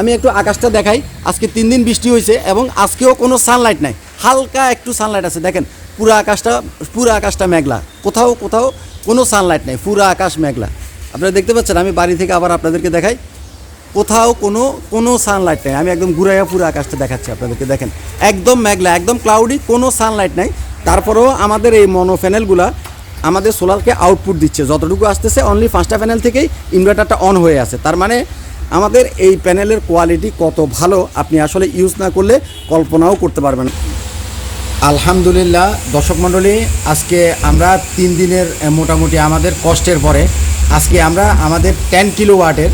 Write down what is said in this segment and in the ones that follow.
আমি একটু আকাশটা দেখাই। আজকে তিন দিন বৃষ্টি হয়েছে এবং আজকেও কোনো সানলাইট নাই। হালকা একটু সানলাইট আছে। দেখেন, পুরো আকাশটা পুরো আকাশটা মেঘলা। কোথাও কোথাও কোনো সানলাইট নেই। পুরো আকাশ মেঘলা। আপনারা দেখতে পাচ্ছেন, আমি বাড়ি থেকে আবার আপনাদেরকে দেখাই। কোথাও কোনো কোনো সানলাইট নেই। আমি একদম ঘুরাইয়া পুরো আকাশটা দেখাচ্ছি আপনাদেরকে। দেখেন, একদম মেঘলা, একদম ক্লাউডি কোনো সানলাইট নাই। তারপরেও আমাদের এই মনো প্যানেলগুলা আমাদের সোলারকে আউটপুট দিচ্ছে। যতটুকু আসতেছে অনলি পাঁচটা প্যানেল থেকেই ইনভার্টারটা অন হয়ে আছে। তার মানে আমাদের এই প্যানেলের কোয়ালিটি কত ভালো আপনি আসলে ইউজ না করলে কল্পনাও করতে পারবেন আলহামদুলিল্লাহ, দর্শক মণ্ডলী, আজকে আমরা তিন দিনের মোটামুটি আমাদের কষ্টের পরে, আজকে আমরা আমাদের টেন কিলো ওয়াটের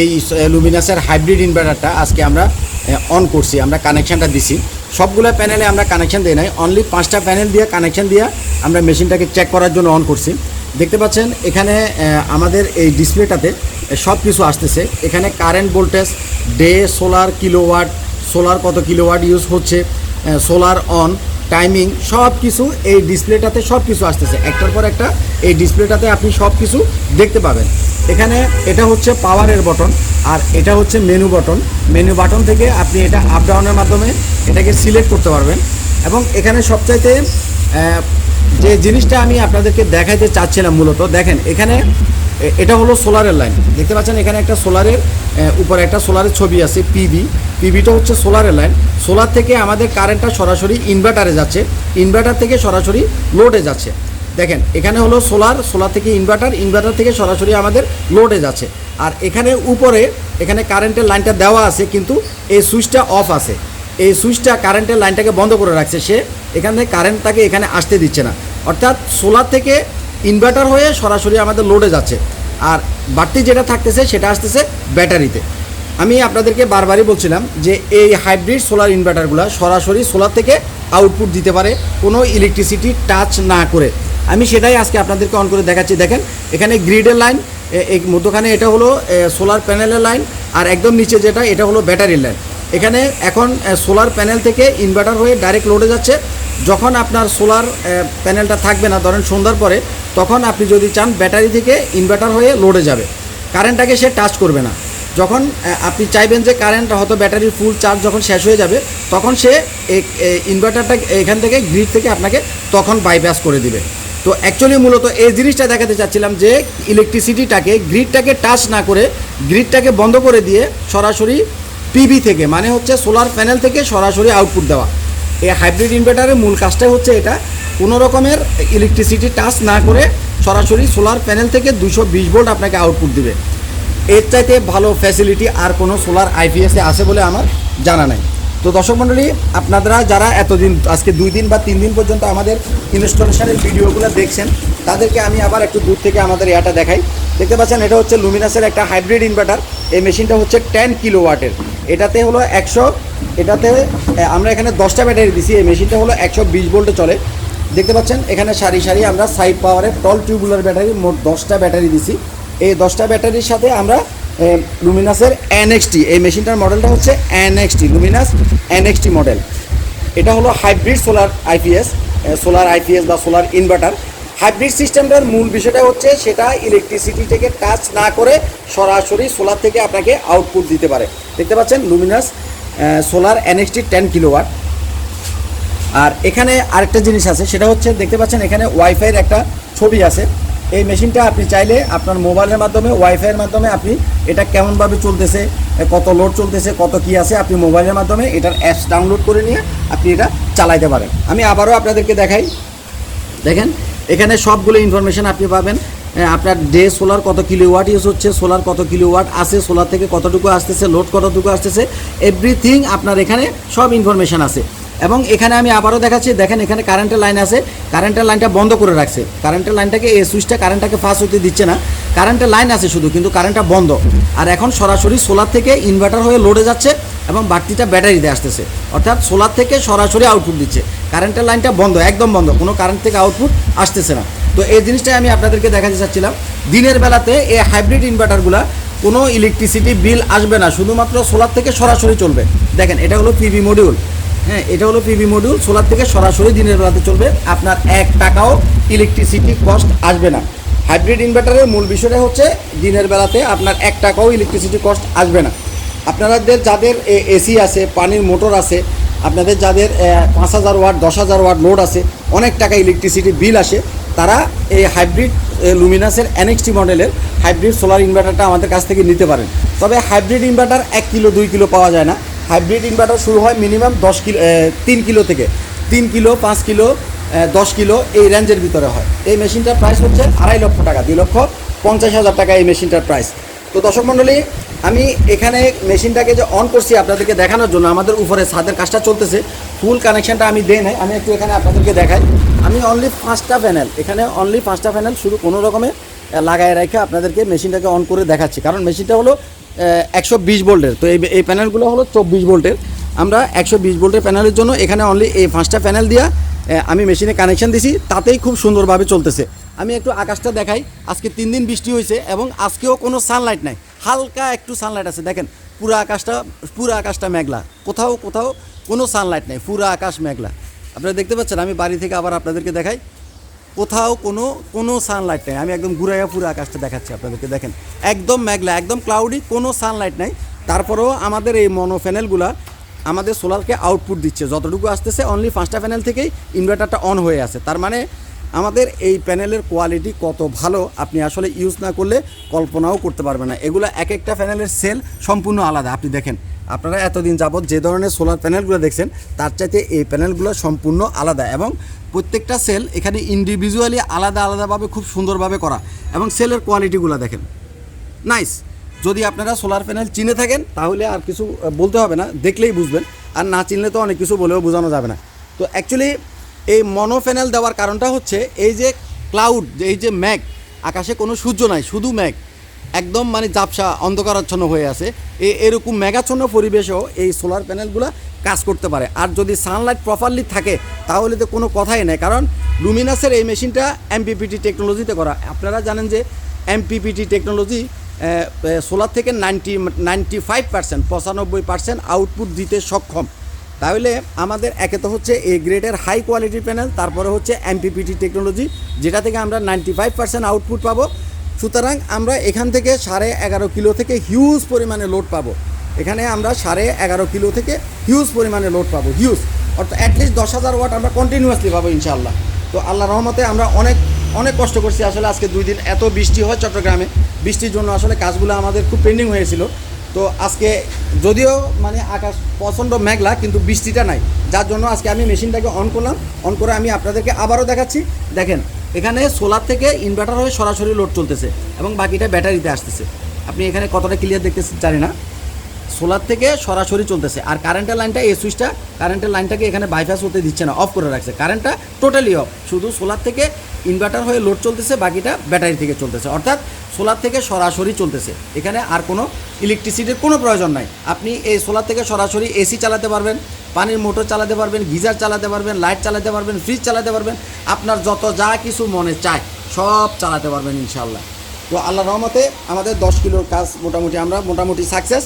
এই লুমিনাসের হাইব্রিড ইনভার্টারটা আজকে আমরা অন করছি, আমরা কানেকশানটা দিছি। সবগুলো প্যানেলে আমরা কানেকশান দিই নাই অনলি পাঁচটা প্যানেল দিয়ে কানেকশান দিয়ে আমরা মেশিনটাকে চেক করার জন্য অন করছি। দেখতে পাচ্ছেন, এখানে আমাদের এই ডিসপ্লেটাতে সব কিছু আসতেছে। এখানে current voltage day solar kilowatt solar কত কিলোওয়াট ইউজ হচ্ছে সোলার অন টাইমিং সব কিছু এই ডিসপ্লেটাতে সব কিছু আসতেছে। একটার পর একটা এই ডিসপ্লেটাতে আপনি সব কিছু দেখতে পাবেন। এখানে এটা হচ্ছে পাওয়ারের বটন আর এটা হচ্ছে মেনু বটন মেনু বাটন থেকে আপনি এটা আপ ডাউনের মাধ্যমে এটাকে সিলেক্ট করতে পারবেন এবং এখানে সবচাইতে যে জিনিসটা আমি আপনাদেরকে দেখাইতে চাচ্ছিলাম মূলত, দেখেন, এখানে এটা হলো সোলারের লাইন। দেখতে পাচ্ছেন এখানে একটা সোলারের উপরে একটা সোলারের ছবি আছে পিবি পিবিটা হচ্ছে সোলারের লাইন। সোলার থেকে আমাদের কারেন্টটা সরাসরি ইনভার্টারে যাচ্ছে। ইনভার্টার থেকে সরাসরি লোডে যাচ্ছে। দেখেন, এখানে হলো সোলার সোলার থেকে ইনভার্টার ইনভার্টার থেকে সরাসরি আমাদের লোডে যাচ্ছে। আর এখানে উপরে, এখানে কারেন্টের লাইনটা দেওয়া আছে, কিন্তু এই সুইচটা অফ আছে। এই সুইচটা, কারেন্টের লাইনটাকে বন্ধ করে রাখছে সে। এখান কারেন্ট তাকে এখানে আসতে দিচ্ছে না। অর্থাৎ সোলার থেকে ইনভার্টার হয়ে সরাসরি আমাদের লোডে যাচ্ছে। আর বাড়তি যেটা থাকতেছে, সেটা আসতেছে ব্যাটারিতে। আমি আপনাদেরকে বারবারই বলছিলাম যে এই হাইব্রিড সোলার ইনভার্টারগুলো সরাসরি সোলার থেকে আউটপুট দিতে পারে, কোনো ইলেকট্রিসিটি টাচ না করে। আমি সেটাই আজকে আপনাদেরকে অন করে দেখাচ্ছি। দেখেন, এখানে গ্রিডের লাইন মধ্যখানে এটা হলো সোলার প্যানেলের লাইন আর একদম নিচে যেটা, এটা হলো ব্যাটারির লাইন এখানে এখন সোলার প্যানেল থেকে ইনভার্টার হয়ে ডাইরেক্ট লোডে যাচ্ছে। যখন আপনার সোলার প্যানেলটা থাকবে না, ধরেন সন্ধ্যার পরে, তখন আপনি যদি চান ব্যাটারি থেকে ইনভার্টার হয়ে লোডে যাবে। কারেন্টটাকে সে টাচ করবে না। যখন আপনি চাইবেন যে কারেন্ট হয়তো ব্যাটারির ফুল চার্জ যখন শেষ হয়ে যাবে, তখন সে ইনভার্টারটা এখান থেকে গ্রিড থেকে আপনাকে তখন বাইপাস করে দিবে। তো অ্যাকচুয়ালি মূলত এই জিনিসটা দেখাতে চাচ্ছিলাম যে ইলেকট্রিসিটিটাকে গ্রিডটাকে টাচ না করে গ্রিডটাকে বন্ধ করে দিয়ে সরাসরি পিভি থেকে মানে হচ্ছে সোলার প্যানেল থেকে সরাসরি আউটপুট দেওয়া। এই হাইব্রিড ইনভার্টারের মূল কাজটাই হচ্ছে এটা। কোনো রকমের ইলেকট্রিসিটি টাচ না করে সরাসরি সোলার প্যানেল থেকে দুশো বিশ ভোল্ট আপনাকে আউটপুট দিবে। এর চাইতে ভালো ফ্যাসিলিটি আর কোনো সোলার আইপিএসে আছে বলে আমার জানা নাই। তো দর্শক মণ্ডলী, আপনারা যারা এতদিন, আজকে দুই দিন বা তিন দিন পর্যন্ত আমাদের ইনস্টলেশনের ভিডিওগুলো দেখছেন, তাদেরকে আমি আবার একটু দূর থেকে আমাদের ইয়াটা দেখাই। দেখতে পাচ্ছেন, এটা হচ্ছে লুমিনাসের একটা হাইব্রিড ইনভার্টার এই মেশিনটা হচ্ছে টেন কিলো ওয়াটের এটাতে হলো একশো, এটাতে আমরা এখানে দশটা ব্যাটারি দিছি। এই মেশিনটা হলো একশো বিশ ভোল্টে চলে। দেখতে পাচ্ছেন, এখানে সারি সারি আমরা সাইড পাওয়ারের টল টিউবুলার ব্যাটারি মোট দশটা ব্যাটারি দিছি। এই দশটা ব্যাটারির সাথে আমরা লুমিনাসের এনএক্সটি এই মেশিনটার মডেলটা হচ্ছে এনএক্সটি লুমিনাস এনএক্সটি মডেল এটা হলো hybrid solar IPS solar IPS বা সোলার ইনভার্টার হাইব্রিড সিস্টেমটার মূল বিষয়টা হচ্ছে সেটা ইলেকট্রিসিটি থেকে টাচ না করে সরাসরি সোলার থেকে আপনাকে আউটপুট দিতে পারে। দেখতে পাচ্ছেন Luminous solar NXT ten kilowatt আর এখানে আরেকটা জিনিস আছে, সেটা হচ্ছে দেখতে পাচ্ছেন এখানে ওয়াইফাইয়ের একটা ছবি আছে। এই মেশিনটা আপনি চাইলে আপনার মোবাইলের মাধ্যমে ওয়াইফাইয়ের মাধ্যমে আপনি এটা কেমনভাবে চলতেছে কত লোড চলতেছে, কত কি আছে, আপনি মোবাইলের মাধ্যমে এটার অ্যাপস ডাউনলোড করে নিয়ে আপনি এটা চালাইতে পারেন। আমি আবারও আপনাদেরকে দেখাই। দেখেন, এখানে সবগুলো ইনফরমেশন আপনি পাবেন। আপনার ডে সোলার কত কিলোওয়াট ইউজ হচ্ছে, সোলার কত কিলোওয়াট আছে সোলার থেকে কতটুকু আসতেছে লোড কতটুকু আসতেছে এভরিথিং আপনার এখানে সব ইনফরমেশন আছে। এবং এখানে আমি আবারও দেখাচ্ছি, দেখেন এখানে কারেন্টের লাইন আছে কারেন্টের লাইনটা বন্ধ করে রাখছে। কারেন্টের লাইনটাকে এই সুইচটা কারেন্টটাকে ফাস্ট হতে দিচ্ছে না। কারেন্টের লাইন আছে শুধু, কিন্তু কারেন্টটা বন্ধ। আর এখন সরাসরি সোলার থেকে ইনভার্টার হয়ে লোডে যাচ্ছে এবং বাড়তিটা ব্যাটারিতে আসতেছে। অর্থাৎ সোলার থেকে সরাসরি আউটপুট দিচ্ছে। কারেন্টের লাইনটা বন্ধ, একদম বন্ধ, কোনো কারেন্ট থেকে আউটপুট আসতেছে না। তো এই জিনিসটাই আমি আপনাদেরকে দেখাতে চাচ্ছিলাম। দিনের বেলাতে এই হাইব্রিড ইনভার্টারগুলা কোনো ইলেকট্রিসিটি বিল আসবে না, শুধুমাত্র সোলার থেকে সরাসরি চলবে। দেখেন, এটা হলো পিভি মডিউল হ্যাঁ এটা হলো পিভি মডিউল সোলার থেকে সরাসরি দিনের বেলাতে চলবে। আপনার এক টাকাও ইলেকট্রিসিটি কস্ট আসবে না। হাইব্রিড ইনভার্টারের মূল বিষয়টা হচ্ছে, দিনের বেলাতে আপনার এক টাকাও ইলেকট্রিসিটি কস্ট আসবে না। আপনাদের যাদের এসি আছে, পানির মোটর আছে, আপনাদের যাদের পাঁচ হাজার ওয়াট, দশ হাজার ওয়াট লোড আছে, অনেক টাকা ইলেকট্রিসিটি বিল আসে। তারা এই হাইব্রিড লুমিনাসের এনএক্সটি মডেলের হাইব্রিড সোলার ইনভার্টারটা আমাদের কাছ থেকে নিতে পারেন। তবে হাইব্রিড ইনভার্টার এক কিলো, দুই কিলো পাওয়া যায় না। হাইব্রিড ইনভার্টার শুরু হয় মিনিমাম দশ কিলো তিন কিলো থেকে। তিন কিলো, পাঁচ কিলো দশ কিলো এই রেঞ্জের ভিতরে হয়। এই মেশিনটার প্রাইস হচ্ছে আড়াই লক্ষ টাকা, দুই লক্ষ পঞ্চাশ হাজার টাকা এই মেশিনটার প্রাইস তো দর্শক মণ্ডলী, আমি এখানে মেশিনটাকে যে অন করছি আপনাদেরকে দেখানোর জন্য, আমাদের উপরে ছাদের কাজটা চলতেছে। ফুল কানেকশনটা আমি দেই নাই, আমি একটু এখানে আপনাদেরকে দেখাই। আমি অনলি পাঁচটা প্যানেল এখানে অনলি পাঁচটা প্যানেল শুধু কোনো রকমে লাগায় রেখে আপনাদেরকে মেশিনটাকে অন করে দেখাচ্ছি। কারণ মেশিনটা হলো একশো বিশ ভোল্টের। তো এই এই প্যানেলগুলো হলো চব্বিশ ভোল্টের। আমরা একশো বিশ ভোল্টের প্যানেলের জন্য এখানে অনলি এই পাঁচটা প্যানেল দিয়া আমি মেশিনে কানেকশন দিছি। তাতেই খুব সুন্দরভাবে চলতেছে। আমি একটু আকাশটা দেখাই। আজকে তিন দিন বৃষ্টি হয়েছে এবং আজকেও কোনো সানলাইট নাই। হালকা একটু সানলাইট আছে। দেখেন, পুরো আকাশটা পুরো আকাশটা মেঘলা। কোথাও কোথাও কোনো সানলাইট নেই, পুরো আকাশ মেঘলা। আপনারা দেখতে পাচ্ছেন, আমি বাড়ি থেকে আবার আপনাদেরকে দেখাই। কোথাও কোনো কোনো সানলাইট নেই, আমি একদম ঘুরাইয়া পুরো আকাশটা দেখাচ্ছি আপনাদেরকে, দেখেন। একদম মেঘলা, একদম ক্লাউডি কোনো সানলাইট নাই। তারপরেও আমাদের এই মনো প্যানেলগুলা আমাদের সোলারকে আউটপুট দিচ্ছে। যতটুকু আসতেছে অনলি পাঁচটা প্যানেল থেকেই ইনভার্টারটা অন হয়ে আছে। তার মানে আমাদের এই প্যানেলের কোয়ালিটি কত ভালো, আপনি আসলে ইউজ না করলে কল্পনাও করতে পারবেন না। এগুলো এক একটা প্যানেলের সেল সম্পূর্ণ আলাদা। আপনি দেখেন আপনারা এতদিন যাবৎ যে ধরনের সোলার প্যানেলগুলো দেখছেন, তার চাইতে এই প্যানেলগুলো সম্পূর্ণ আলাদা এবং প্রত্যেকটা সেল এখানে ইন্ডিভিজুয়ালি আলাদা আলাদাভাবে খুব সুন্দরভাবে করা এবং সেলের কোয়ালিটিগুলো দেখেন। নাইস যদি আপনারা সোলার প্যানেল চিনে থাকেন, তাহলে আর কিছু বলতে হবে না, দেখলেই বুঝবেন। আর না চিনলে তো অনেক কিছু বলেও বোঝানো যাবে না। তো অ্যাকচুয়ালি এই মনো প্যানেল দেওয়ার কারণটা হচ্ছে, এই যে ক্লাউড এই যে ম্যাগ আকাশে কোনো সূর্য নাই, শুধু ম্যাগ একদম মানে জাপসা অন্ধকারাচ্ছন্ন হয়ে আছে। এরকম মেঘাচ্ছন্ন পরিবেশেও এই সোলার প্যানেলগুলো কাজ করতে পারে। আর যদি সানলাইট প্রপারলি থাকে, তাহলে তো কোনো কথাই নেই। কারণ লুমিনাসের এই মেশিনটা এমপিপিটি টেকনোলজিতে করা। আপনারা জানেন যে এমপিপিটি টেকনোলজি সোলার থেকে নাইনটি নাইনটি ফাইভ পার্সেন্ট পঁচানব্বই পার্সেন্ট আউটপুট দিতে সক্ষম। তাহলে আমাদের একে তো হচ্ছে এ গ্রেডের হাই কোয়ালিটির প্যানেল তারপরে হচ্ছে এমপিপিটি টেকনোলজি যেটা থেকে আমরা নাইনটি ফাইভ পার্সেন্ট আউটপুট পাবো। সুতরাং আমরা এখান থেকে সাড়ে এগারো কিলো থেকে হিউজ পরিমাণে লোড পাবো। এখানে আমরা সাড়ে এগারো কিলো থেকে হিউজ পরিমাণে লোড পাবো হিউজ অর্থাৎ অ্যাটলিস্ট দশ হাজার ওয়াট আমরা কন্টিনিউয়াসলি পাবো ইনশাআল্লাহ। তো আল্লাহ রহমতে আমরা অনেক অনেক কষ্ট করছি আসলে আজকে দুই দিন এত বৃষ্টি হয় চট্টগ্রামে। বৃষ্টির জন্য আসলে কাজগুলো আমাদের খুব পেন্ডিং হয়েছিল। তো আজকে যদিও মানে আকাশ প্রচণ্ড মেঘলা, কিন্তু বৃষ্টিটা নাই। যার জন্য আজকে আমি মেশিনটাকে অন করলাম। অন করে আমি আপনাদেরকে আবারও দেখাচ্ছি। দেখেন এখানে সোলার থেকে ইনভার্টার হয়ে সরাসরি লোড চলতেছে এবং বাকিটা ব্যাটারিতে আসতেছে। আপনি এখানে কতটা ক্লিয়ার দেখতেছেন জানি না। সোলার থেকে সরাসরি চলতেছে। আর কারেন্টের লাইনটা এই সুইচটা কারেন্টের লাইনটাকে এখানে বাইপাস হতে দিচ্ছে না অফ করে রাখছে। কারেন্টটা টোটালি অফ শুধু সোলার থেকে ইনভার্টার হয়ে লোড চলতেছে, বাকিটা ব্যাটারি থেকে চলতেছে। অর্থাৎ সোলার থেকে সরাসরি চলতেছে। এখানে আর কোনো ইলেকট্রিসিটির কোনো প্রয়োজন নাই। আপনি এই সোলার থেকে সরাসরি এসি চালাতে পারবেন, পানির মোটর চালাতে পারবেন, গিজার চালাতে পারবেন লাইট চালাতে পারবেন ফ্রিজ চালাতে পারবেন, আপনার যত যা কিছু মনে চায় সব চালাতে পারবেন ইনশাল্লাহ তো আল্লাহ রহমতে আমাদের দশ কিলোর কাজ মোটামুটি আমরা, মোটামুটি সাকসেস